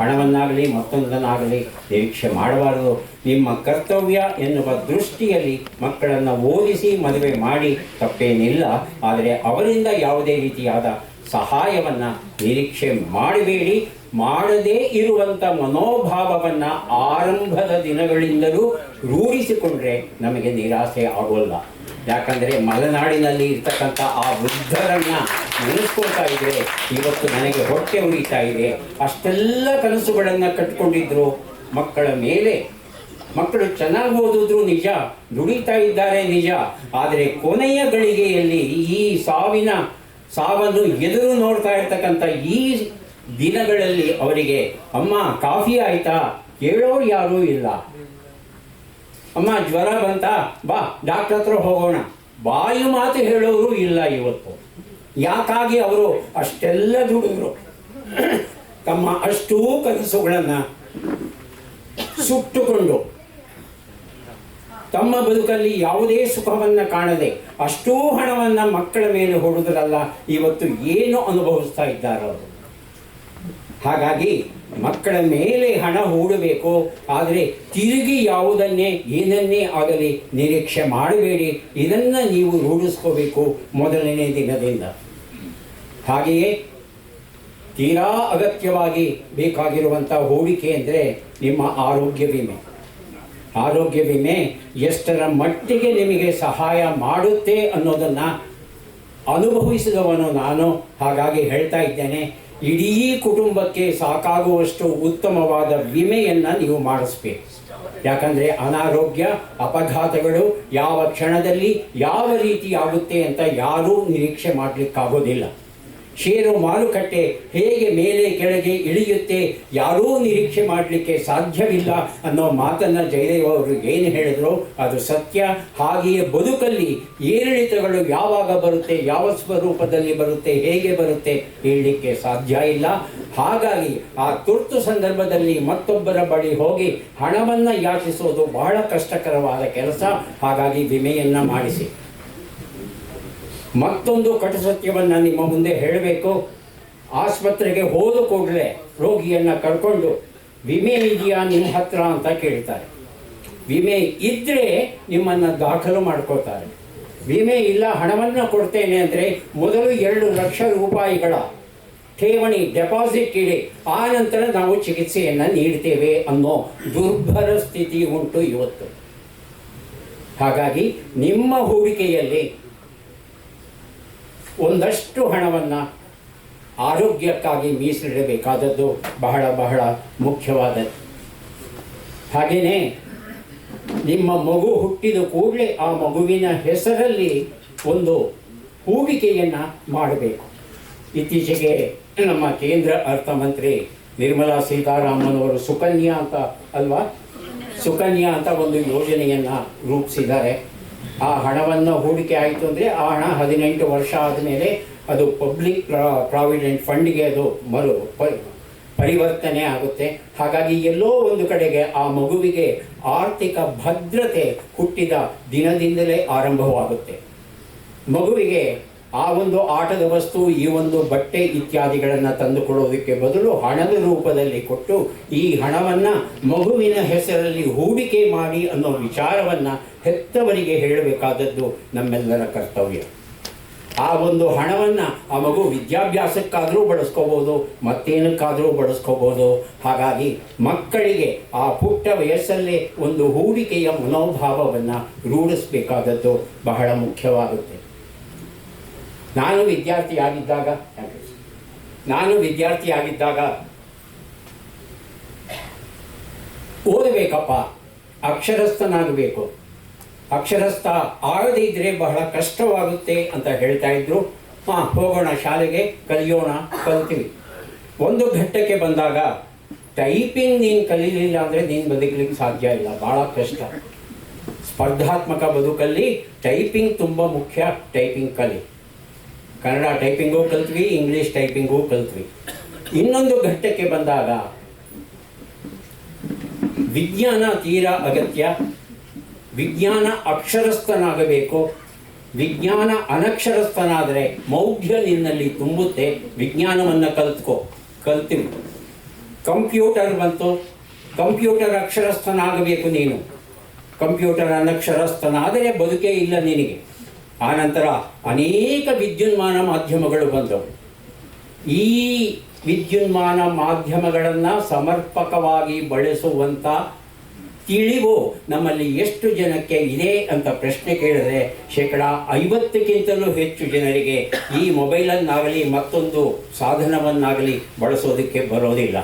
ಹಣವನ್ನಾಗಲಿ ಮತ್ತೊಂದನ್ನಾಗಲಿ ನಿರೀಕ್ಷೆ ಮಾಡಬಾರದು. ನಿಮ್ಮ ಕರ್ತವ್ಯ ಎನ್ನುವ ದೃಷ್ಟಿಯಲ್ಲಿ ಮಕ್ಕಳನ್ನು ಓದಿಸಿ ಮದುವೆ ಮಾಡಿ ತಪ್ಪೇನಿಲ್ಲ. ಆದರೆ ಅವರಿಂದ ಯಾವುದೇ ರೀತಿಯಾದ ಸಹಾಯವನ್ನು ನಿರೀಕ್ಷೆ ಮಾಡಬೇಡಿ. ಮಾಡದೇ ಇರುವಂಥ ಮನೋಭಾವವನ್ನು ಆರಂಭದ ದಿನಗಳಿಂದಲೂ ರೂಢಿಸಿಕೊಂಡ್ರೆ ನಮಗೆ ನಿರಾಸೆ ಆಗೋಲ್ಲ. ಯಾಕಂದರೆ ಮಲೆನಾಡಿನಲ್ಲಿ ಇರ್ತಕ್ಕಂಥ ಆ ವೃದ್ಧರನ್ನ ನೆನೆಸ್ಕೊಳ್ತಾ ಇದ್ದರೆ ಇವತ್ತು ನನಗೆ ಹೊಟ್ಟೆ ಉರಿತಾ ಇದೆ. ಅಷ್ಟೆಲ್ಲ ಕನಸುಗಳನ್ನು ಕಟ್ಕೊಂಡಿದ್ರು. ಮಕ್ಕಳ ಮೇಲೆ, ಮಕ್ಕಳು ಚೆನ್ನಾಗಿ ಓದಿದ್ರು ನಿಜ, ದುಡಿತಾ ಇದ್ದಾರೆ ನಿಜ. ಆದರೆ ಕೊನೆಯ ಗಳಿಗೆಯಲ್ಲಿ ಈ ಸಾವಿನ, ಸಾವನ್ನು ಎದುರು ನೋಡ್ತಾ ಇರ್ತಕ್ಕಂಥ ಈ ದಿನಗಳಲ್ಲಿ ಅವರಿಗೆ, ಅಮ್ಮ, ಕಾಫಿ ಆಯ್ತಾ? ಕೇಳೋರು ಯಾರೂ ಇಲ್ಲ. ಅಮ್ಮ, ಜ್ವರ ಬಂತ? ಬಾ ಡಾಕ್ಟರ್ ಹತ್ರ ಹೋಗೋಣ. ಬಾಯಿ ಮಾತು ಹೇಳೋರು ಇಲ್ಲ ಇವತ್ತು. ಯಾಕಾಗಿ ಅವರು ಅಷ್ಟೆಲ್ಲ ದುಡಿದ್ರು? ತಮ್ಮ ಅಷ್ಟೂ ಕನಸುಗಳನ್ನು ಸುಟ್ಟುಕೊಂಡು. ತಮ್ಮ ಬದುಕಲ್ಲಿ ಯಾವುದೇ ಸುಖವನ್ನು ಕಾಣದೆ ಅಷ್ಟೂ ಹಣವನ್ನು ಮಕ್ಕಳ ಮೇಲೆ ಹೊಡೆದ್ರಲ್ಲ ಇವತ್ತು ಏನು ಅನುಭವಿಸ್ತಾ ಇದ್ದಾರೆ ಅವರು? ಹಾಗಾಗಿ ಮಕ್ಕಳ ಮೇಲೆ ಹಣ ಹೂಡಬೇಕು. ಆದರೆ ತಿರುಗಿ ಯಾವುದನ್ನೇ, ಏನನ್ನೇ ಆಗಲಿ ನಿರೀಕ್ಷೆ ಮಾಡಬೇಡಿ. ಇದನ್ನು ನೀವು ರೂಢಿಸ್ಕೋಬೇಕು ಮೊದಲನೇ ದಿನದಿಂದ. ಹಾಗೆಯೇ ತೀರಾ ಅಗತ್ಯವಾಗಿ ಬೇಕಾಗಿರುವಂಥ ಹೂಡಿಕೆ ಅಂದರೆ ನಿಮ್ಮ ಆರೋಗ್ಯ ವಿಮೆ. ಆರೋಗ್ಯ ವಿಮೆ ಎಷ್ಟರ ಮಟ್ಟಿಗೆ ನಿಮಗೆ ಸಹಾಯ ಮಾಡುತ್ತೆ ಅನ್ನೋದನ್ನು ಅನುಭವಿಸಿದವನು ನಾನು. ಹಾಗಾಗಿ ಹೇಳ್ತಾ ಇದ್ದೇನೆ ಇಡೀ ಕುಟುಂಬಕ್ಕೆ ಸಾಕಾಗುವಷ್ಟು ಉತ್ತಮವಾದ ವಿಮೆಯನ್ನು ನೀವು ಮಾಡಿಸ್ಬೇಕು. ಯಾಕಂದರೆ ಅನಾರೋಗ್ಯ, ಅಪಘಾತಗಳು ಯಾವ ಕ್ಷಣದಲ್ಲಿ ಯಾವ ರೀತಿ ಆಗುತ್ತೆ ಅಂತ ಯಾರೂ ನಿರೀಕ್ಷೆ ಮಾಡಲಿಕ್ಕಾಗೋದಿಲ್ಲ. ಷೇರು ಮಾರುಕಟ್ಟೆ ಹೇಗೆ ಮೇಲೆ ಕೆಳಗೆ ಇಳಿಯುತ್ತೆ, ಯಾರೂ ನಿರೀಕ್ಷೆ ಮಾಡಲಿಕ್ಕೆ ಸಾಧ್ಯವಿಲ್ಲ ಅನ್ನೋ ಮಾತನ್ನು ಜಯದೇವ ಅವರು ಏನು ಹೇಳಿದ್ರು? ಅದು ಸತ್ಯ. ಹಾಗೆಯೇ ಬದುಕಲ್ಲಿ ಏರಿಳಿತಗಳು ಯಾವಾಗ ಬರುತ್ತೆ, ಯಾವ ಸ್ವರೂಪದಲ್ಲಿ ಬರುತ್ತೆ, ಹೇಗೆ ಬರುತ್ತೆ ಹೇಳಲಿಕ್ಕೆ ಸಾಧ್ಯ ಇಲ್ಲ. ಹಾಗಾಗಿ ಆ ತುರ್ತು ಸಂದರ್ಭದಲ್ಲಿ ಮತ್ತೊಬ್ಬರ ಬಳಿ ಹೋಗಿ ಹಣವನ್ನು ಯಾಚಿಸೋದು ಬಹಳ ಕಷ್ಟಕರವಾದ ಕೆಲಸ. ಹಾಗಾಗಿ ವಿಮೆಯನ್ನು ಮಾಡಿಸಿ. ಮತ್ತೊಂದು ಕಟುಸತ್ಯವನ್ನು ನಿಮ್ಮ ಮುಂದೆ ಹೇಳಬೇಕು. ಆಸ್ಪತ್ರೆಗೆ ಹೋದ ಕೂಡಲೇ ರೋಗಿಯನ್ನು ಕರ್ಕೊಂಡು ವಿಮೆ ಇದೆಯಾ ನಿಮ್ಮ ಹತ್ರ ಅಂತ ಕೇಳ್ತಾರೆ. ವಿಮೆ ಇದ್ದರೆ ನಿಮ್ಮನ್ನು ದಾಖಲು ಮಾಡ್ಕೋತಾರೆ ವಿಮೆ ಇಲ್ಲ ಹಣವನ್ನು ಕೊಡ್ತೇನೆ ಅಂದರೆ ಮೊದಲು ಎರಡು ಲಕ್ಷ ರೂಪಾಯಿಗಳ ಠೇವಣಿ ಡೆಪಾಸಿಟ್ ಇಡಿ, ಆ ನಂತರ ನಾವು ಚಿಕಿತ್ಸೆಯನ್ನು ನೀಡ್ತೇವೆ ಅನ್ನೋ ದುರ್ಬಲ ಸ್ಥಿತಿ ಉಂಟು ಇವತ್ತು. ಹಾಗಾಗಿ ನಿಮ್ಮ ಹೂಡಿಕೆಯಲ್ಲಿ ಒಂದಷ್ಟು ಹಣವನ್ನು ಆರೋಗ್ಯಕ್ಕಾಗಿ ಮೀಸಲಿಡಬೇಕಾದದ್ದು ಬಹಳ ಬಹಳ ಮುಖ್ಯವಾದದ್ದು. ಹಾಗೆಯೇ ನಿಮ್ಮ ಮಗು ಹುಟ್ಟಿದ ಕೂಡಲೇ ಆ ಮಗುವಿನ ಹೆಸರಲ್ಲಿ ಒಂದು ಹೂಡಿಕೆಯನ್ನು ಮಾಡಬೇಕು. ಇತ್ತೀಚೆಗೆ ನಮ್ಮ ಕೇಂದ್ರ ಅರ್ಥಮಂತ್ರಿ ನಿರ್ಮಲಾ ಸೀತಾರಾಮನ್ ಅವರು ಸುಕನ್ಯಾ ಅಂತ ಅಲ್ವಾ? ಸುಕನ್ಯಾ ಅಂತ ಒಂದು ಯೋಜನೆಯನ್ನು ರೂಪಿಸಿದ್ದಾರೆ. ಆ ಹಣವನ್ನು ಹೂಡಿಕೆ ಆಯಿತು ಅಂದರೆ ಆ ಹಣ ಹದಿನೆಂಟು ವರ್ಷ ಆದಮೇಲೆ ಅದು ಪಬ್ಲಿಕ್ ಪ್ರಾವಿಡೆಂಟ್ ಫಂಡ್ಗೆ ಅದು ಮರು ಪರಿವರ್ತನೆ ಆಗುತ್ತೆ. ಹಾಗಾಗಿ ಎಲ್ಲೋ ಒಂದು ಕಡೆಗೆ ಆ ಮಗುವಿಗೆ ಆರ್ಥಿಕ ಭದ್ರತೆ ಹುಟ್ಟಿದ ದಿನದಿಂದಲೇ ಆರಂಭವಾಗುತ್ತೆ. ಮಗುವಿಗೆ ಆ ಒಂದು ಆಟದ ವಸ್ತು, ಈ ಒಂದು ಬಟ್ಟೆ ಇತ್ಯಾದಿಗಳನ್ನು ತಂದು ಕೊಡೋದಕ್ಕೆ ಬದಲು ಹಣದ ರೂಪದಲ್ಲಿ ಕೊಟ್ಟು ಈ ಹಣವನ್ನು ಮಗುವಿನ ಹೆಸರಲ್ಲಿ ಹೂಡಿಕೆ ಮಾಡಿ ಅನ್ನೋ ವಿಚಾರವನ್ನು ಹೆತ್ತವರಿಗೆ ಹೇಳಬೇಕಾದದ್ದು ನಮ್ಮೆಲ್ಲರ ಕರ್ತವ್ಯ. ಆ ಒಂದು ಹಣವನ್ನು ಆ ಮಗು ವಿದ್ಯಾಭ್ಯಾಸಕ್ಕಾದರೂ ಬಳಸ್ಕೋಬೋದು, ಮತ್ತೇನಕ್ಕಾದರೂ ಬಳಸ್ಕೋಬೋದು. ಹಾಗಾಗಿ ಮಕ್ಕಳಿಗೆ ಆ ಪುಟ್ಟ ವಯಸ್ಸಲ್ಲೇ ಒಂದು ಹೂಡಿಕೆಯ ಮನೋಭಾವವನ್ನು ರೂಢಿಸಬೇಕಾದದ್ದು ಬಹಳ ಮುಖ್ಯವಾಗುತ್ತೆ. ನಾನು ವಿದ್ಯಾರ್ಥಿಯಾಗಿದ್ದಾಗ ನಾನು ವಿದ್ಯಾರ್ಥಿಯಾಗಿದ್ದಾಗ ಓದಬೇಕಪ್ಪ ಅಕ್ಷರಸ್ಥನಾಗಬೇಕು ಅಕ್ಷರಸ್ಥ ಆಗದೇ ಬಹಳ ಕಷ್ಟವಾಗುತ್ತೆ ಅಂತ ಹೇಳ್ತಾ ಇದ್ರು. ಹಾ, ಹೋಗೋಣ ಶಾಲೆಗೆ, ಕಲಿಯೋಣ, ಕಲ್ತೀವಿ. ಒಂದು ಘಟ್ಟಕ್ಕೆ ಬಂದಾಗ ಟೈಪಿಂಗ್ ನೀನು ಕಲೀಲಿಲ್ಲ ಅಂದರೆ ನೀನು ಬದುಕಲಿಕ್ಕೆ ಸಾಧ್ಯ ಇಲ್ಲ ಭಾಳ ಕಷ್ಟ. ಸ್ಪರ್ಧಾತ್ಮಕ ಬದುಕಲ್ಲಿ ಟೈಪಿಂಗ್ ತುಂಬ ಮುಖ್ಯ, ಟೈಪಿಂಗ್ ಕಲಿ. ಕನ್ನಡ ಟೈಪಿಂಗು ಕಲ್ತ್ವಿ ಇಂಗ್ಲೀಷ್ ಟೈಪಿಂಗು ಕಲ್ತ್ವಿ. ಇನ್ನೊಂದು ಘಟ್ಟಕ್ಕೆ ಬಂದಾಗ, ವಿಜ್ಞಾನ ತೀರಾ ಅಗತ್ಯ. ವಿಜ್ಞಾನ ಅಕ್ಷರಸ್ಥನಾಗಬೇಕು. ವಿಜ್ಞಾನ ಅನಕ್ಷರಸ್ಥನಾದರೆ ಮೌಢ್ಯ ನಿನ್ನಲ್ಲಿ ತುಂಬುತ್ತೆ. ವಿಜ್ಞಾನವನ್ನು ಕಲ್ತ್ಕೋ ಕಲ್ತೀವಿ ಕಂಪ್ಯೂಟರ್ ಬಂತು. ಕಂಪ್ಯೂಟರ್ ಅಕ್ಷರಸ್ಥನಾಗಬೇಕು ನೀನು. ಕಂಪ್ಯೂಟರ್ ಅನಕ್ಷರಸ್ಥನಾದರೆ ಬದುಕೇ ಇಲ್ಲ ನಿನಗೆ. ಆನಂತರ ಅನೇಕ ವಿದ್ಯುನ್ಮಾನ ಮಾಧ್ಯಮಗಳು ಬಂದವು. ಈ ವಿದ್ಯುನ್ಮಾನ ಮಾಧ್ಯಮಗಳನ್ನು ಸಮರ್ಪಕವಾಗಿ ಬಳಸುವಂಥ ತಿಳಿವು ನಮ್ಮಲ್ಲಿ ಎಷ್ಟು ಜನಕ್ಕೆ ಇದೆ ಅಂತ ಪ್ರಶ್ನೆ ಕೇಳಿದ್ರೆ ಶೇಕಡ ಐವತ್ತಕ್ಕಿಂತಲೂ ಹೆಚ್ಚು ಜನರಿಗೆ ಈ ಮೊಬೈಲನ್ನಾಗಲಿ ಮತ್ತೊಂದು ಸಾಧನವನ್ನಾಗಲಿ ಬಳಸೋದಕ್ಕೆ ಬರೋದಿಲ್ಲ.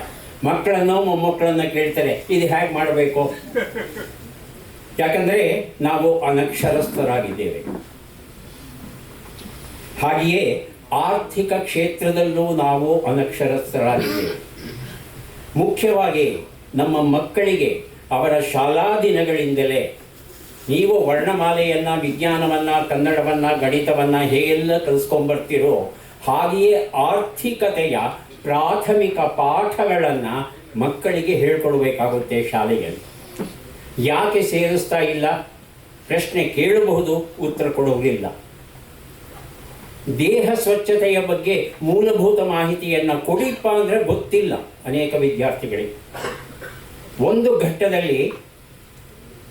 ಮಕ್ಕಳನ್ನು ಮೊಮ್ಮಕ್ಕಳನ್ನ ಕೇಳ್ತಾರೆ, ಇದು ಹೇಗೆ ಮಾಡಬೇಕು? ಯಾಕಂದರೆ ನಾವು ಅನಕ್ಷರಸ್ಥರಾಗಿದ್ದೇವೆ. ಹಾಗೆಯೇ ಆರ್ಥಿಕ ಕ್ಷೇತ್ರದಲ್ಲೂ ನಾವು ಅನಕ್ಷರಸ್ಥರಾಗಿದ್ದೇವೆ. ಮುಖ್ಯವಾಗಿ ನಮ್ಮ ಮಕ್ಕಳಿಗೆ ಅವರ ಶಾಲಾ ದಿನಗಳಿಂದಲೇ ನೀವು ವರ್ಣಮಾಲೆಯನ್ನು, ವಿಜ್ಞಾನವನ್ನು, ಕನ್ನಡವನ್ನು, ಗಣಿತವನ್ನು ಹೇಗೆಲ್ಲ ಕಲಿಸ್ಕೊಂಬರ್ತೀರೋ ಹಾಗೆಯೇ ಆರ್ಥಿಕತೆಯ ಪ್ರಾಥಮಿಕ ಪಾಠಗಳನ್ನು ಮಕ್ಕಳಿಗೆ ಹೇಳ್ಕೊಡ್ಬೇಕಾಗುತ್ತೆ ಶಾಲೆಯಲ್ಲಿ. ಯಾಕೆ ಸೇರಿಸ್ತಾ ಇಲ್ಲ? ಪ್ರಶ್ನೆ ಕೇಳಬಹುದು, ಉತ್ತರ ಕೊಡುವುದಿಲ್ಲ. ದೇಹ ಸ್ವಚ್ಛತೆಯ ಬಗ್ಗೆ ಮೂಲಭೂತ ಮಾಹಿತಿಯನ್ನು ಕೊಡಿಪ್ಪ ಅಂದರೆ ಗೊತ್ತಿಲ್ಲ ಅನೇಕ ವಿದ್ಯಾರ್ಥಿಗಳಿಗೆ ಒಂದು ಘಟ್ಟದಲ್ಲಿ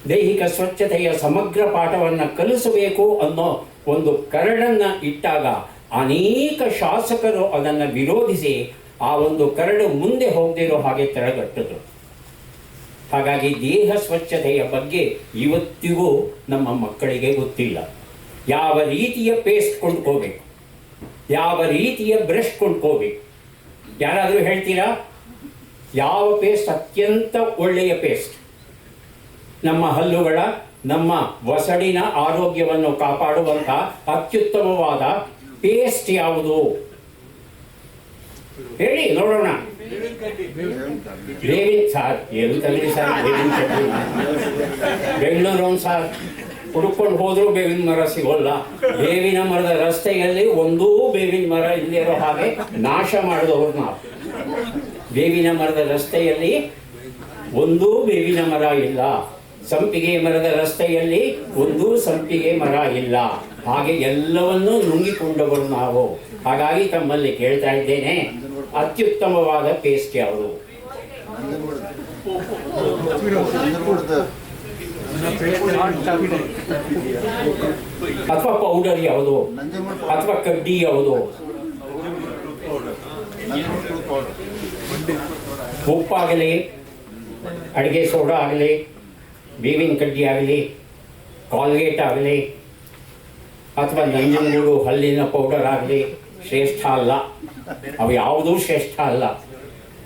ದೈಹಿಕ ಸ್ವಚ್ಛತೆಯ ಸಮಗ್ರ ಪಾಠವನ್ನು ಕಲಿಸಬೇಕು ಅನ್ನೋ ಒಂದು ಕರಡನ್ನು ಇಟ್ಟಾಗ ಅನೇಕ ಶಾಸಕರು ಅದನ್ನು ವಿರೋಧಿಸಿ ಆ ಒಂದು ಕರಡು ಮುಂದೆ ಹೋಗದಿರೋ ಹಾಗೆ ತಡೆಗಟ್ಟಿದ್ರು. ಹಾಗಾಗಿ ದೇಹ ಸ್ವಚ್ಛತೆಯ ಬಗ್ಗೆ ಇವತ್ತಿಗೂ ನಮ್ಮ ಮಕ್ಕಳಿಗೆ ಗೊತ್ತಿಲ್ಲ. ಯಾವ ರೀತಿಯ ಪೇಸ್ಟ್ ಕೊಂಡ್ಕೋಬೇಕು? ಯಾವ ರೀತಿಯ ಬ್ರಷ್ ಕೊಂಡ್ಕೋಬೇಕು? ಯಾರಾದರೂ ಹೇಳ್ತೀರಾ? ಯಾವ ಪೇಸ್ಟ್ ಅತ್ಯಂತ ಒಳ್ಳೆಯ ಪೇಸ್ಟ್? ನಮ್ಮ ಹಲ್ಲುಗಳ, ನಮ್ಮ ವಸಡಿನ ಆರೋಗ್ಯವನ್ನು ಕಾಪಾಡುವಂಥ ಅತ್ಯುತ್ತಮವಾದ ಪೇಸ್ಟ್ ಯಾವುದು? ಹೇಳಿ, ನೋಡೋಣ. ಬೇವಿನ ಸಾರ್ ತಗಲಿ ಸರ್? ಬೇವಿನ ಬೆಂಗಳೂರು ಸಾರ್. ಹುಡುಕೊಂಡು ಹೋದ್ರೂ ಬೇವಿನ ಮರ ಸಿಗೋಲ್ಲ. ಬೇವಿನ ಮರದ ರಸ್ತೆಯಲ್ಲಿ ಒಂದೂ ಬೇವಿನ ಮರ ಇಲ್ಲಿರೋ ಹಾಗೆ ನಾಶ ಮಾಡಿದವರು ನಾವು. ಬೇವಿನ ಮರದ ರಸ್ತೆಯಲ್ಲಿ ಒಂದೂ ಬೇವಿನ ಮರ ಇಲ್ಲ. ಸಂಪಿಗೆ ಮರದ ರಸ್ತೆಯಲ್ಲಿ ಒಂದೂ ಸಂಪಿಗೆ ಮರ ಇಲ್ಲ. ಹಾಗೆ ಎಲ್ಲವನ್ನೂ ನುಂಗಿಕೊಂಡವರು ನಾವು. ಹಾಗಾಗಿ ತಮ್ಮಲ್ಲಿ ಕೇಳ್ತಾ ಇದ್ದೇನೆ, ಅತ್ಯುತ್ತಮವಾದ ಪೇಸ್ಟ್ ಯಾವುದು ಅಥವಾ ಪೌಡರ್ ಯಾವುದು? ಅಥವಾ ಕಡ್ಡಿ ಯಾವುದು? ಉಪ್ಪಾಗಲಿ, ಅಡುಗೆ ಸೋಡಾ ಆಗಲಿ, ಬೇವಿನ ಕಡ್ಡಿ ಆಗಲಿ ಕಾಲ್ಗೇಟ್ ಆಗಲಿ, ಅಥವಾ ನಂಜನಗೂಡು ಹಲ್ಲಿನ ಪೌಡರ್ ಆಗಲಿ, ಶ್ರೇಷ್ಠ ಅಲ್ಲ. ಅವು ಯಾವುದೂ ಶ್ರೇಷ್ಠ ಅಲ್ಲ.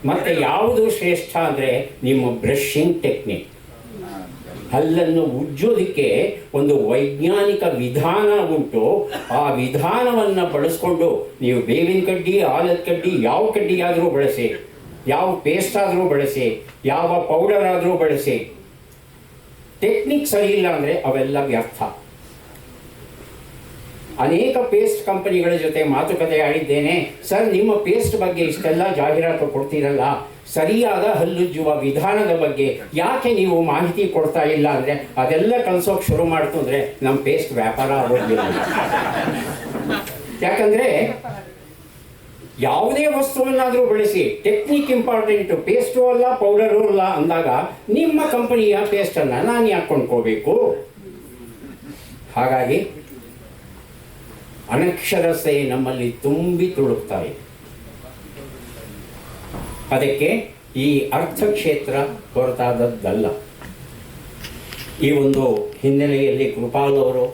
ಮತ್ತು ಯಾವುದು ಶ್ರೇಷ್ಠ ಅಂದರೆ ನಿಮ್ಮ ಬ್ರಷಿಂಗ್ ಟೆಕ್ನಿಕ್. ಹಲ್ಲನ್ನು ಉಜ್ಜೋದಕ್ಕೆ ಒಂದು ವೈಜ್ಞಾನಿಕ ವಿಧಾನ ಉಂಟು. ಆ ವಿಧಾನವನ್ನು ಬಳಸ್ಕೊಂಡು ನೀವು ಬೇವಿನ ಕಡ್ಡಿ ಆಲದ ಕಡ್ಡಿ ಯಾವ ಕಡ್ಡಿಯಾದರೂ ಬಳಸಿ, ಯಾವ ಪೇಸ್ಟ್ ಆದರೂ ಬಳಸಿ, ಯಾವ ಪೌಡರ್ ಆದರೂ ಬಳಸಿ. ಟೆಕ್ನಿಕ್ ಸರಿ ಇಲ್ಲ ಅಂದರೆ ಅವೆಲ್ಲ ವ್ಯರ್ಥ. ಅನೇಕ ಪೇಸ್ಟ್ ಕಂಪನಿಗಳ ಜೊತೆ ಮಾತುಕತೆ ಆಡಿದ್ದೇನೆ. ಸರ್, ನಿಮ್ಮ ಪೇಸ್ಟ್ ಬಗ್ಗೆ ಇಷ್ಟೆಲ್ಲ ಜಾಹೀರಾತು ಕೊಡ್ತೀರಲ್ಲ? ಸರಿಯಾದ ಹಲ್ಲುಜ್ಜುವ ವಿಧಾನದ ಬಗ್ಗೆ ಯಾಕೆ ನೀವು ಮಾಹಿತಿ ಕೊಡ್ತಾ ಇಲ್ಲ ಅಂದರೆ ಅದೆಲ್ಲ ಕಲಿಸೋಕೆ ಶುರು ಮಾಡ್ತು ಅಂದರೆ ನಮ್ಮ ಪೇಸ್ಟ್ ವ್ಯಾಪಾರ ಆಗೋದಿಲ್ಲ. ಯಾಕಂದರೆ ಯಾವುದೇ ವಸ್ತುವನ್ನಾದರೂ ಬಳಸಿ ಟೆಕ್ನಿಕ್ ಇಂಪಾರ್ಟೆಂಟು ಪೇಸ್ಟು ಅಲ್ಲ ಪೌಡರು ಅಲ್ಲ ಅಂದಾಗ ನಿಮ್ಮ ಕಂಪನಿಯ ಪೇಸ್ಟನ್ನು ನಾನು ಯಾಕೆ ಕೊಂಡ್ಕೋಬೇಕು? ಹಾಗಾಗಿ ಅನಕ್ಷರತೆ ನಮ್ಮಲ್ಲಿ ತುಂಬಿ ತುಳುಕ್ತಾ ಇದೆ. ಅದಕ್ಕೆ ಈ ಅರ್ಥಕ್ಷೇತ್ರ ಹೊರತಾದದ್ದಲ್ಲ. ಈ ಒಂದು ಹಿನ್ನೆಲೆಯಲ್ಲಿ ಕೃಪಾಲವರು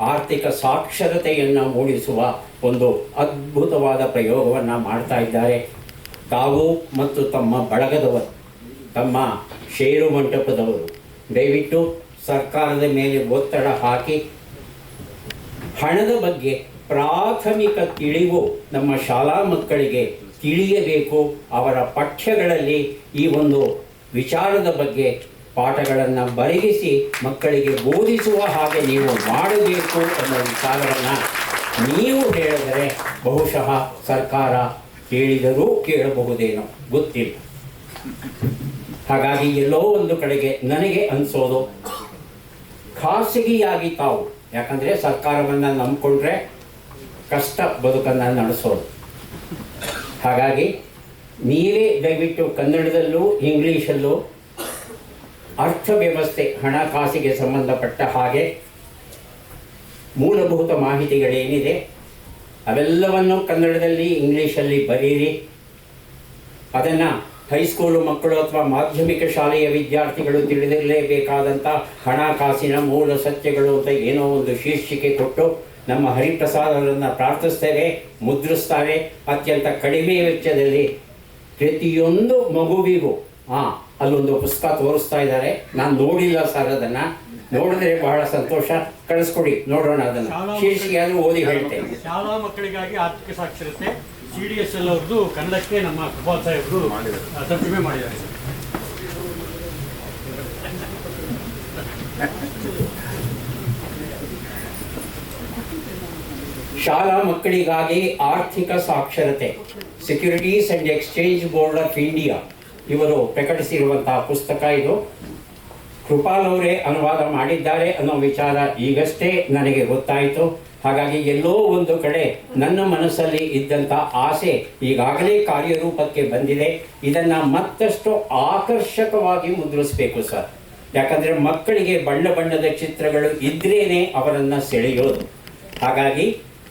ಆರ್ಥಿಕ ಸಾಕ್ಷರತೆಯನ್ನು ಮೂಡಿಸುವ ಒಂದು ಅದ್ಭುತವಾದ ಪ್ರಯೋಗವನ್ನು ಮಾಡ್ತಾ ಇದ್ದಾರೆ. ತಾವು ಮತ್ತು ತಮ್ಮ ಬಳಗದವರು, ತಮ್ಮ ಷೇರು ಮಂಟಪದವರು, ದಯವಿಟ್ಟು ಸರ್ಕಾರದ ಮೇಲೆ ಒತ್ತಡ ಹಾಕಿ, ಹಣದ ಬಗ್ಗೆ ಪ್ರಾಥಮಿಕ ತಿಳಿವು ನಮ್ಮ ಶಾಲಾ ಮಕ್ಕಳಿಗೆ ತಿಳಿಯಬೇಕು ಅವರ ಪಠ್ಯಗಳಲ್ಲಿ ಈ ಒಂದು ವಿಚಾರದ ಬಗ್ಗೆ ಪಾಠಗಳನ್ನು ಬರೆಗಿಸಿ ಮಕ್ಕಳಿಗೆ ಬೋಧಿಸುವ ಹಾಗೆ ನೀವು ಮಾಡಬೇಕು ಅನ್ನೋ ವಿಚಾರವನ್ನು ನೀವು ಹೇಳಿದರೆ ಬಹುಶಃ ಸರ್ಕಾರ ಕೇಳಿದರೂ ಕೇಳಬಹುದೇನೋ, ಗೊತ್ತಿಲ್ಲ. ಹಾಗಾಗಿ ಎಲ್ಲೋ ಒಂದು ಕಡೆಗೆ ನನಗೆ ಅನಿಸೋದು, ಖಾಸಗಿಯಾಗಿ ತಾವು, ಯಾಕಂದರೆ ಸರ್ಕಾರವನ್ನು ನಂಬಿಕೊಂಡ್ರೆ ಕಷ್ಟ ಬದುಕನ್ನು ನಡೆಸೋದು. ಹಾಗಾಗಿ ನೀವೇ ದಯವಿಟ್ಟು ಕನ್ನಡದಲ್ಲೂ ಇಂಗ್ಲೀಷಲ್ಲೂ ಅರ್ಥವ್ಯವಸ್ಥೆ ಹಣಕಾಸಿಗೆ ಸಂಬಂಧಪಟ್ಟ ಹಾಗೆ ಮೂಲಭೂತ ಮಾಹಿತಿಗಳೇನಿದೆ, ಅವೆಲ್ಲವನ್ನು ಕನ್ನಡದಲ್ಲಿ, ಇಂಗ್ಲೀಷಲ್ಲಿ ಬರೀರಿ ಅದನ್ನು ಹೈಸ್ಕೂಲು ಮಕ್ಕಳು ಅಥವಾ ಮಾಧ್ಯಮಿಕ ಶಾಲೆಯ ವಿದ್ಯಾರ್ಥಿಗಳು ತಿಳಿದಿರಲೇಬೇಕಾದಂಥ ಹಣಕಾಸಿನ ಮೂಲ ಸತ್ಯಗಳು ಅಂತ ಏನೋ ಒಂದು ಶೀರ್ಷಿಕೆ ಕೊಟ್ಟು ನಮ್ಮ ಹರಿಪ್ರಸಾದರನ್ನು ಪ್ರಾರ್ಥಿಸ್ತೇವೆ ಮುದ್ರಿಸ್ತಾರೆ ಅತ್ಯಂತ ಕಡಿಮೆ ವೆಚ್ಚದಲ್ಲಿ ಪ್ರತಿಯೊಂದು ಮಗುವಿಗೂ ಹಾಂ ಅಲ್ಲೊಂದು ಪುಸ್ತಕ ತೋರಿಸ್ತಾ ಇದ್ದಾರೆ. ನಾನು ನೋಡಿಲ್ಲ ಸರ್ ಅದನ್ನು. ನೋಡಿದ್ರೆ ಬಹಳ ಸಂತೋಷ. ಕಳಿಸ್ಕೊಡಿ ನೋಡೋಣ ಅದನ್ನು. ಶೀರ್ಷಿಕೆ ಆದರೂ ಓದಿ ಹೇಳ್ತೇನೆ. ಶಾಲಾ ಮಕ್ಕಳಿಗಾಗಿ ಆರ್ಥಿಕ ಸಾಕ್ಷರತೆ. ಸಿ ಡಿ ಎಸ್ ಎಲ್ ಅವ್ರದ್ದು ಕನ್ನಡಕ್ಕೆ ನಮ್ಮ ಕೃಪಾಲ್ ಸಾಹೇಬರು ಮಾಡಿದ್ದಾರೆ ತರ್ಜುಮೆ ಮಾಡಿದ್ದಾರೆ. ಶಾಲಾ ಮಕ್ಕಳಿಗಾಗಿ ಆರ್ಥಿಕ ಸಾಕ್ಷರತೆ securities and exchange board of India ಇವರು ಪ್ರಕಟಿಸಿರುವಂತಹ ಪುಸ್ತಕ ಇದು. ಕೃಪಾಲ್ ಅವರೇ ಅನುವಾದ ಮಾಡಿದ್ದಾರೆ ಅನ್ನೋ ವಿಚಾರ ಈಗಷ್ಟೇ ನನಗೆ ಗೊತ್ತಾಯಿತು. ಹಾಗಾಗಿ ಎಲ್ಲೋ ಒಂದು ಕಡೆ ನನ್ನ ಮನಸ್ಸಲ್ಲಿ ಇದ್ದಂಥ ಆಸೆ ಈಗಾಗಲೇ ಕಾರ್ಯರೂಪಕ್ಕೆ ಬಂದಿದೆ. ಇದನ್ನು ಮತ್ತಷ್ಟು ಆಕರ್ಷಕವಾಗಿ ಮುದ್ರಿಸಬೇಕು ಸರ್. ಯಾಕಂದರೆ ಮಕ್ಕಳಿಗೆ ಬಣ್ಣ ಬಣ್ಣದ ಚಿತ್ರಗಳು ಇದ್ರೇನೆ ಅವರನ್ನು ಸೆಳೆಯೋದು. ಹಾಗಾಗಿ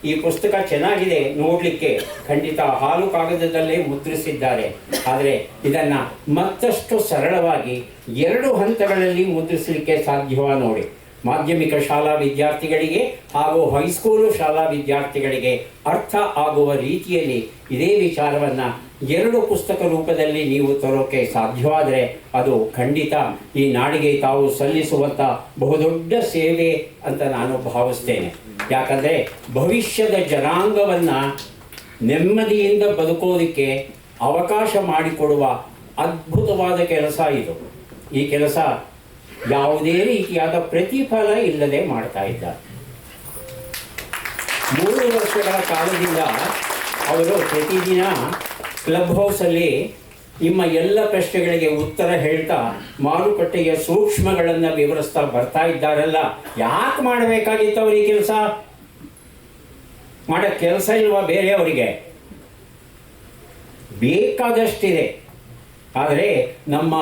ಈ ಪುಸ್ತಕ ಚೆನ್ನಾಗಿದೆ, ನೋಡಲಿಕ್ಕೆ ಖಂಡಿತ ಹಾಲು ಕಾಗದದಲ್ಲೇ ಮುದ್ರಿಸಿದ್ದಾರೆ. ಆದರೆ ಇದನ್ನು ಮತ್ತಷ್ಟು ಸರಳವಾಗಿ ಎರಡು ಹಂತಗಳಲ್ಲಿ ಮುದ್ರಿಸಲಿಕ್ಕೆ ಸಾಧ್ಯವ ನೋಡಿ. ಮಾಧ್ಯಮಿಕ ಶಾಲಾ ವಿದ್ಯಾರ್ಥಿಗಳಿಗೆ ಹಾಗೂ ಹೈಸ್ಕೂಲು ಶಾಲಾ ವಿದ್ಯಾರ್ಥಿಗಳಿಗೆ ಅರ್ಥ ಆಗುವ ರೀತಿಯಲ್ಲಿ ಇದೇ ವಿಚಾರವನ್ನು ಎರಡು ಪುಸ್ತಕ ರೂಪದಲ್ಲಿ ನೀವು ತರೋಕೆ ಸಾಧ್ಯವಾದರೆ ಅದು ಖಂಡಿತ ಈ ನಾಡಿಗೆ ತಾವು ಸಲ್ಲಿಸುವಂಥ ಬಹುದೊಡ್ಡ ಸೇವೆ ಅಂತ ನಾನು ಭಾವಿಸ್ತೇನೆ. ಯಾಕಂದರೆ ಭವಿಷ್ಯದ ಜನಾಂಗವನ್ನು ನೆಮ್ಮದಿಯಿಂದ ಬದುಕೋದಕ್ಕೆ ಅವಕಾಶ ಮಾಡಿಕೊಡುವ ಅದ್ಭುತವಾದ ಕೆಲಸ ಇದು. ಈ ಕೆಲಸ ಯಾವುದೇ ರೀತಿಯಾದ ಪ್ರತಿಫಲ ಇಲ್ಲದೆ ಮಾಡ್ತಾ ಇದ್ದಾರೆ ಮೂರು ವರ್ಷಗಳ ಕಾಲದಿಂದ ಅವರು ಪ್ರತಿದಿನ ಕ್ಲಬ್ ಹೌಸಲ್ಲಿ ನಿಮ್ಮ ಎಲ್ಲ ಪ್ರಶ್ನೆಗಳಿಗೆ ಉತ್ತರ ಹೇಳ್ತಾ ಮಾರುಕಟ್ಟೆಯ ಸೂಕ್ಷ್ಮಗಳನ್ನು ವಿವರಿಸ್ತಾ ಬರ್ತಾ ಇದ್ದಾರಲ್ಲ, ಯಾಕೆ ಮಾಡಬೇಕಾಗಿತ್ತು ಅವ್ರಿಗೆ ಕೆಲಸ? ಮಾಡೋ ಕೆಲಸ ಇಲ್ವಾ ಬೇರೆಯವರಿಗೆ ಬೇಕಾದಷ್ಟಿದೆ. ಆದರೆ ನಮ್ಮ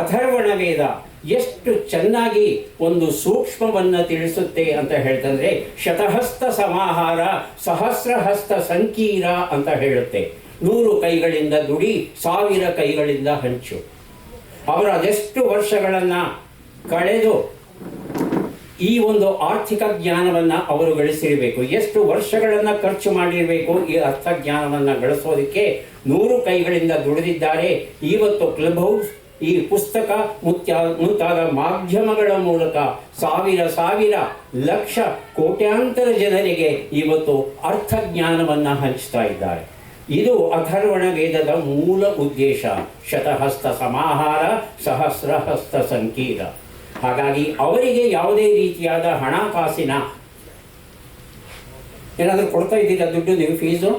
ಅಥರ್ವಣ ವೇದ ಎಷ್ಟು ಚೆನ್ನಾಗಿ ಒಂದು ಸೂಕ್ಷ್ಮವನ್ನು ತಿಳಿಸುತ್ತೆ ಅಂತ ಹೇಳ್ತಂದ್ರೆ ಶತಹಸ್ತ ಸಮಾಹಾರ, ಸಹಸ್ರಹಸ್ತ ಸಂಕೀರ ಅಂತ ಹೇಳುತ್ತೆ. ನೂರು ಕೈಗಳಿಂದ ದುಡಿ, ಸಾವಿರ ಕೈಗಳಿಂದ ಹಂಚು. ಅವರು ಅದೆಷ್ಟು ವರ್ಷಗಳನ್ನು ಕಳೆದು ಈ ಒಂದು ಆರ್ಥಿಕ ಜ್ಞಾನವನ್ನು ಅವರು ಗಳಿಸಿರಬೇಕು, ಎಷ್ಟು ವರ್ಷಗಳನ್ನು ಖರ್ಚು ಮಾಡಿರಬೇಕು ಈ ಅರ್ಥ ಜ್ಞಾನವನ್ನು ಗಳಿಸೋದಕ್ಕೆ ನೂರು ಕೈಗಳಿಂದ ದುಡಿದಿದ್ದಾರೆ. ಇವತ್ತು ಕ್ಲಬ್ ಹೌಸ್ ಈ ಪುಸ್ತಕ ಮುತ್ಯ, ಮುಂತಾದ ಮಾಧ್ಯಮಗಳ ಮೂಲಕ ಸಾವಿರ ಸಾವಿರ ಲಕ್ಷ ಕೋಟ್ಯಾಂತರ ಜನರಿಗೆ ಇವತ್ತು ಅರ್ಥ ಜ್ಞಾನವನ್ನು ಹಂಚ್ತಾ ಇದ್ದಾರೆ. ಇದು ಅಥರ್ವಣ ವೇದದ ಮೂಲ ಉದ್ದೇಶ. ಶತಹಸ್ತ ಸಮಾಹಾರ, ಸಹಸ್ರಹಸ್ತ ಸಂಕೀರ ಹಾಗಾಗಿ ಅವರಿಗೆ ಯಾವುದೇ ರೀತಿಯಾದ ಹಣಕಾಸಿನ ಏನಾದರೂ ಕೊಡ್ತಾ ಇದ್ದೀರಾ ದುಡ್ಡು ನೀವು, ಫೀಸು?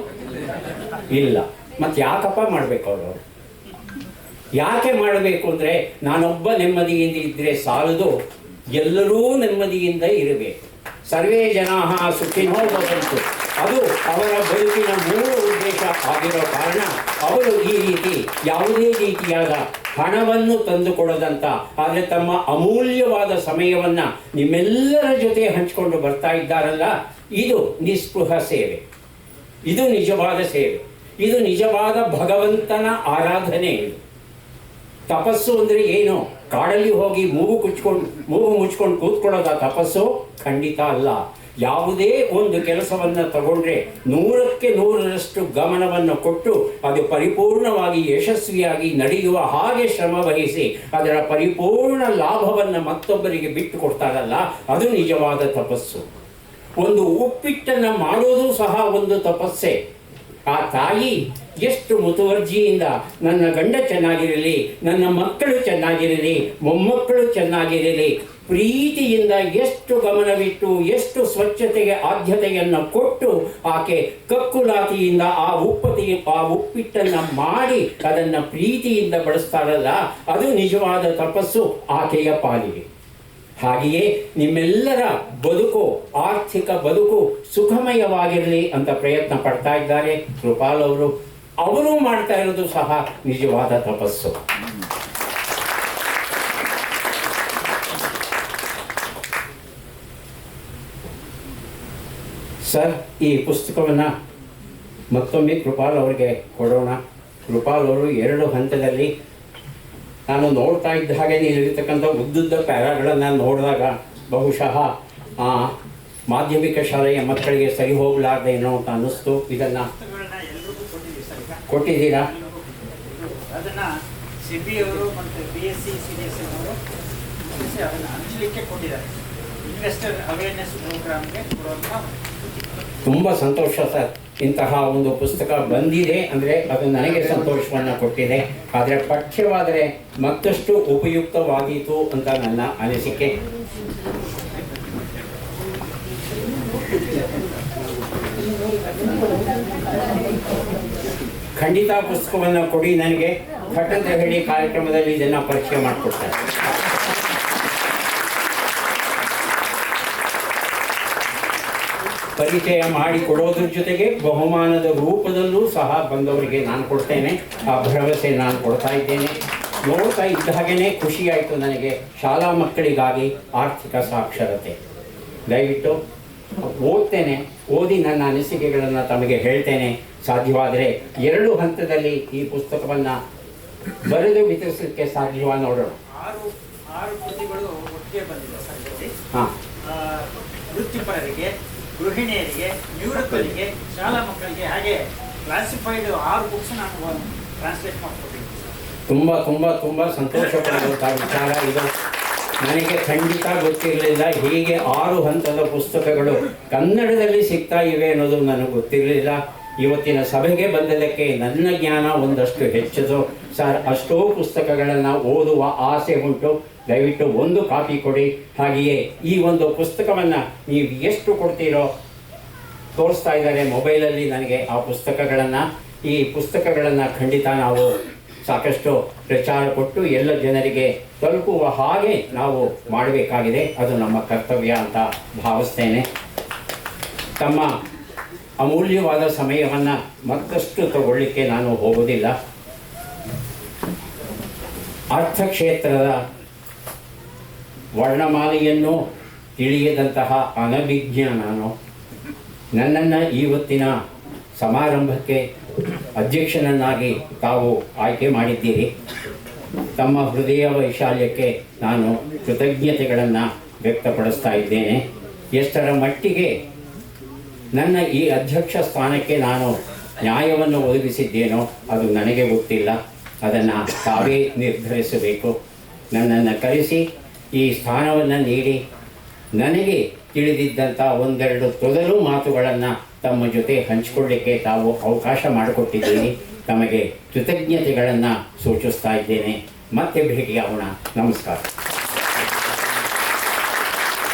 ಇಲ್ಲ. ಮತ್ತೆ ಯಾಕಪ್ಪ ಮಾಡಬೇಕು ಅವರು? ಯಾಕೆ ಮಾಡಬೇಕು ಅಂದರೆ ನಾನೊಬ್ಬ ನೆಮ್ಮದಿಯಿಂದ ಇದ್ದರೆ ಸಾಲದು, ಎಲ್ಲರೂ ನೆಮ್ಮದಿಯಿಂದ ಇರಬೇಕು. ಸರ್ವೇ ಜನಾ ಸುಖಿನೋ ಭವಂತು. ಅದು ಅವರ ಬದುಕಿನ ಮೂಲ ಆಗಿರೋ ಕಾರಣ ಅವರು ಈ ರೀತಿ ಯಾವುದೇ ರೀತಿಯಾದ ಹಣವನ್ನು ತಂದುಕೊಡದಂತ, ಆದರೆ ತಮ್ಮ ಅಮೂಲ್ಯವಾದ ಸಮಯವನ್ನ ನಿಮ್ಮೆಲ್ಲರ ಜೊತೆ ಹಂಚಿಕೊಂಡು ಬರ್ತಾ ಇದ್ದಾರಲ್ಲ, ಇದು ನಿಸ್ಪೃಹ ಸೇವೆ. ಇದು ನಿಜವಾದ ಸೇವೆ. ಇದು ನಿಜವಾದ ಭಗವಂತನ ಆರಾಧನೆ ತಪಸ್ಸು ಅಂದರೆ ಏನು? ಕಾಡಲ್ಲಿ ಹೋಗಿ ಮೂಗು ಕುಚ್ಕೊಂಡು, ಮೂಗು ಮುಚ್ಕೊಂಡು ಕೂತ್ಕೊಳ್ಳೋದ ತಪಸ್ಸು? ಖಂಡಿತ ಅಲ್ಲ. ಯಾವುದೇ ಒಂದು ಕೆಲಸವನ್ನು ತಗೊಂಡ್ರೆ ನೂರಕ್ಕೆ ನೂರರಷ್ಟು ಗಮನವನ್ನು ಕೊಟ್ಟು ಅದು ಪರಿಪೂರ್ಣವಾಗಿ ಯಶಸ್ವಿಯಾಗಿ ನಡೆಯುವ ಹಾಗೆ ಶ್ರಮ ವಹಿಸಿ ಅದರ ಪರಿಪೂರ್ಣ ಲಾಭವನ್ನು ಮತ್ತೊಬ್ಬರಿಗೆ ಬಿಟ್ಟು ಕೊಡ್ತಾರಲ್ಲ, ಅದು ನಿಜವಾದ ತಪಸ್ಸು. ಒಂದು ಉಪ್ಪಿಟ್ಟನ್ನು ಮಾಡೋದು ಸಹ ಒಂದು ತಪಸ್ಸೆ. ಆ ತಾಯಿ ಎಷ್ಟು ಮುತುವರ್ಜಿಯಿಂದ ನನ್ನ ಗಂಡ ಚೆನ್ನಾಗಿರಲಿ, ನನ್ನ ಮಕ್ಕಳು ಚೆನ್ನಾಗಿರಲಿ, ಮೊಮ್ಮಕ್ಕಳು ಚೆನ್ನಾಗಿರಲಿ, ಪ್ರೀತಿಯಿಂದ ಎಷ್ಟು ಗಮನವಿಟ್ಟು, ಎಷ್ಟು ಸ್ವಚ್ಛತೆಗೆ ಆದ್ಯತೆಯನ್ನು ಕೊಟ್ಟು ಆಕೆ ಕಕ್ಕುಲಾತಿಯಿಂದ ಆ ಉಪ್ಪತಿ, ಆ ಉಪ್ಪಿಟ್ಟನ್ನು ಮಾಡಿ ಅದನ್ನು ಪ್ರೀತಿಯಿಂದ ಬಳಸ್ತಾರಲ್ಲ ಅದು ನಿಜವಾದ ತಪಸ್ಸು ಆಕೆಯ ಪಾಲಿಗೆ. ಹಾಗೆಯೇ ನಿಮ್ಮೆಲ್ಲರ ಬದುಕು, ಆರ್ಥಿಕ ಬದುಕು ಸುಖಮಯವಾಗಿರಲಿ ಅಂತ ಪ್ರಯತ್ನ ಪಡ್ತಾ ಇದ್ದಾರೆ. ಕೃಪಾಲ್ ಅವರು ಅವರು ಮಾಡ್ತಾ ಇರೋದು ಸಹ ನಿಜವಾದ ತಪಸ್ಸು. ಸರ್, ಈ ಪುಸ್ತಕವನ್ನು ಮತ್ತೊಮ್ಮೆ ಕೃಪಾಲ್ ಅವರಿಗೆ ಕೊಡೋಣ. ಕೃಪಾಲ್ ಅವರು ಎರಡು ಹಂತದಲ್ಲಿ ನಾನು ನೋಡ್ತಾ ಇದ್ದ ಹಾಗೆ ಇಲ್ಲಿರ್ತಕ್ಕಂಥ ಉದ್ದುದ್ದ ಪ್ಯಾರಾಗಳನ್ನು ನೋಡಿದಾಗ ಬಹುಶಃ ಆ, ಮಾಧ್ಯಮಿಕ ಶಾಲೆಯ ಮಕ್ಕಳಿಗೆ ಸರಿ ಹೋಗಲಾರ್ದೇನೋ ಅಂತ ಅನ್ನಿಸ್ತು. ಇದನ್ನು ಕೊಟ್ಟಿದ್ದೀರಾ? ಅದನ್ನು ಸಿ ಬಿ ಅವರು ಮತ್ತು B S C C B S ಅವರು ಅದನ್ನು ಹಂಚಲಿಕ್ಕೆ ಕೊಟ್ಟಿದ್ದಾರೆ. ಇನ್ವೆಸ್ಟರ್ ಅವೇರ್ನೆಸ್ ಪ್ರೋಗ್ರಾಮ್ಗೆ ಕೊಡುವಂಥ ತುಂಬ ಸಂತೋಷ ಸರ್. ಇಂತಹ ಒಂದು ಪುಸ್ತಕ ಬಂದಿದೆ ಅಂದರೆ ಅದು ನನಗೆ ಸಂತೋಷವನ್ನು ಕೊಟ್ಟಿದೆ. ಆದರೆ ಪಠ್ಯವಾದರೆ ಮತ್ತಷ್ಟು ಉಪಯುಕ್ತವಾದೀತು ಅಂತ ನನ್ನ ಅನಿಸಿಕೆ. ಖಂಡಿತ ಪುಸ್ತಕವನ್ನು ಕೊಡಿ ನನಗೆ. ಘಟಂತ ಹೇಳಿ ಕಾರ್ಯಕ್ರಮದಲ್ಲಿ ಇದನ್ನು ಪರಿಚಯ ಮಾಡಿಕೊಡ್ತಾರೆ. ಪರಿಚಯ ಮಾಡಿ ಕೊಡೋದ್ರ ಜೊತೆಗೆ ಬಹುಮಾನದ ರೂಪದಲ್ಲೂ ಸಹ ಬಂದವರಿಗೆ ನಾನು ಕೊಡ್ತೇನೆ. ಆ ಭರವಸೆ ನಾನು ಕೊಡ್ತಾ ಇದ್ದೇನೆ. ನೋಡ್ತಾ ಇದ್ದ ಹಾಗೆಯೇ ಖುಷಿಯಾಯಿತು ನನಗೆ. ಶಾಲಾ ಮಕ್ಕಳಿಗಾಗಿ ಆರ್ಥಿಕ ಸಾಕ್ಷರತೆ. ದಯವಿಟ್ಟು ಓದ್ತೇನೆ. ಓದಿ ನನ್ನ ಅನಿಸಿಕೆಗಳನ್ನು ತಮಗೆ ಹೇಳ್ತೇನೆ. ಸಾಧ್ಯವಾದರೆ ಎರಡು ಹಂತದಲ್ಲಿ ಈ ಪುಸ್ತಕವನ್ನು ಬರೆದು ವಿತರಿಸಲಿಕ್ಕೆ ಸಾಧ್ಯವ ನೋಡೋಣ. ಹಾಂ. ವೃತ್ತಿಪರರಿಗೆ ಗೃಹಿಣಿಯರಿಗೆ, ನಿವೃತ್ತರಿಗೆ, ಶಾಲಾ ಮಕ್ಕಳಿಗೆ ಹಾಗೆ ಕ್ಲಾಸಿಫೈಡ್ ಆರು ಬುಕ್ಸ್ ನಾನು ಟ್ರಾನ್ಸ್ಲೇಟ್ ಮಾಡಿಕೊಟ್ಟಿದ್ದೀನಿ ತುಂಬ ತುಂಬ ತುಂಬ ಸಂತೋಷ ವಿಚಾರ. ಇದು ನನಗೆ ಖಂಡಿತ ಗೊತ್ತಿರಲಿಲ್ಲ ಹೀಗೆ ಆರು ಹಂತದ ಪುಸ್ತಕಗಳು ಕನ್ನಡದಲ್ಲಿ ಸಿಗ್ತಾ ಇವೆ ಅನ್ನೋದು ನನಗೆ ಗೊತ್ತಿರಲಿಲ್ಲ. ಇವತ್ತಿನ ಸಭೆಗೆ ಬಂದದಕ್ಕೆ ನನ್ನ ಜ್ಞಾನ ಒಂದಷ್ಟು ಹೆಚ್ಚಿತು. ಸರ್, ಅಷ್ಟೋ ಪುಸ್ತಕಗಳನ್ನು ಓದುವ ಆಸೆ ಉಂಟು. ದಯವಿಟ್ಟು ಒಂದು ಕಾಪಿ ಕೊಡಿ. ಹಾಗೆಯೇ ಈ ಒಂದು ಪುಸ್ತಕವನ್ನು ನೀವು ಎಷ್ಟು ಕೊಡ್ತೀರೋ ತೋರಿಸ್ತಾ ಇದ್ದಾರೆ ಮೊಬೈಲಲ್ಲಿ ನನಗೆ ಆ ಪುಸ್ತಕಗಳನ್ನು. ಈ ಪುಸ್ತಕಗಳನ್ನು ಖಂಡಿತ ನಾವು ಸಾಕಷ್ಟು ಪ್ರಚಾರ ಕೊಟ್ಟು ಎಲ್ಲ ಜನರಿಗೆ ತಲುಪುವ ಹಾಗೆ ನಾವು ಮಾಡಬೇಕಾಗಿದೆ. ಅದು ನಮ್ಮ ಕರ್ತವ್ಯ ಅಂತ ಭಾವಿಸ್ತೇನೆ. ತಮ್ಮ ಅಮೂಲ್ಯವಾದ ಸಮಯವನ್ನು ಮತ್ತಷ್ಟು ತಗೊಳ್ಳಿಕ್ಕೆ ನಾನು ಹೋಗೋದಿಲ್ಲ ಅರ್ಥಕ್ಷೇತ್ರದ ವರ್ಣಮಾಲೆಯನ್ನು ತಿಳಿಯದಂತಹ ಅನಭಿಜ್ಞ ನಾನು ನನ್ನನ್ನು ಇವತ್ತಿನ ಸಮಾರಂಭಕ್ಕೆ ಅಧ್ಯಕ್ಷನನ್ನಾಗಿ ತಾವು ಆಯ್ಕೆ ಮಾಡಿದ್ದೀರಿ. ತಮ್ಮ ಹೃದಯ ವೈಶಾಲ್ಯಕ್ಕೆ ನಾನು ಕೃತಜ್ಞತೆಗಳನ್ನು ವ್ಯಕ್ತಪಡಿಸ್ತಾ ಇದ್ದೇನೆ. ಎಷ್ಟರ ಮಟ್ಟಿಗೆ ನನ್ನ ಈ ಅಧ್ಯಕ್ಷ ಸ್ಥಾನಕ್ಕೆ ನಾನು ನ್ಯಾಯವನ್ನು ಒದಗಿಸಿದ್ದೇನೋ ಅದು ನನಗೆ ಗೊತ್ತಿಲ್ಲ. ಅದನ್ನು ತಾವೇ ನಿರ್ಧರಿಸಬೇಕು. ನನ್ನನ್ನು ಕರೆಸಿ ಈ ಸ್ಥಾನವನ್ನು ನೀಡಿ. ನನಗೆ ತಿಳಿದಿದ್ದಂಥ ಒಂದೆರಡು ತೊದಲು ಮಾತುಗಳನ್ನು ತಮ್ಮ ಜೊತೆ ಹಂಚಿಕೊಳ್ಳಿಕ್ಕೆ ತಾವು ಅವಕಾಶ ಮಾಡಿಕೊಟ್ಟಿದ್ದೀನಿ. ತಮಗೆ ಕೃತಜ್ಞತೆಗಳನ್ನು ಸೂಚಿಸ್ತಾ ಇದ್ದೇನೆ. ಮತ್ತೆ ಭೇಟಿಯಾಗೋಣ. ನಮಸ್ಕಾರ.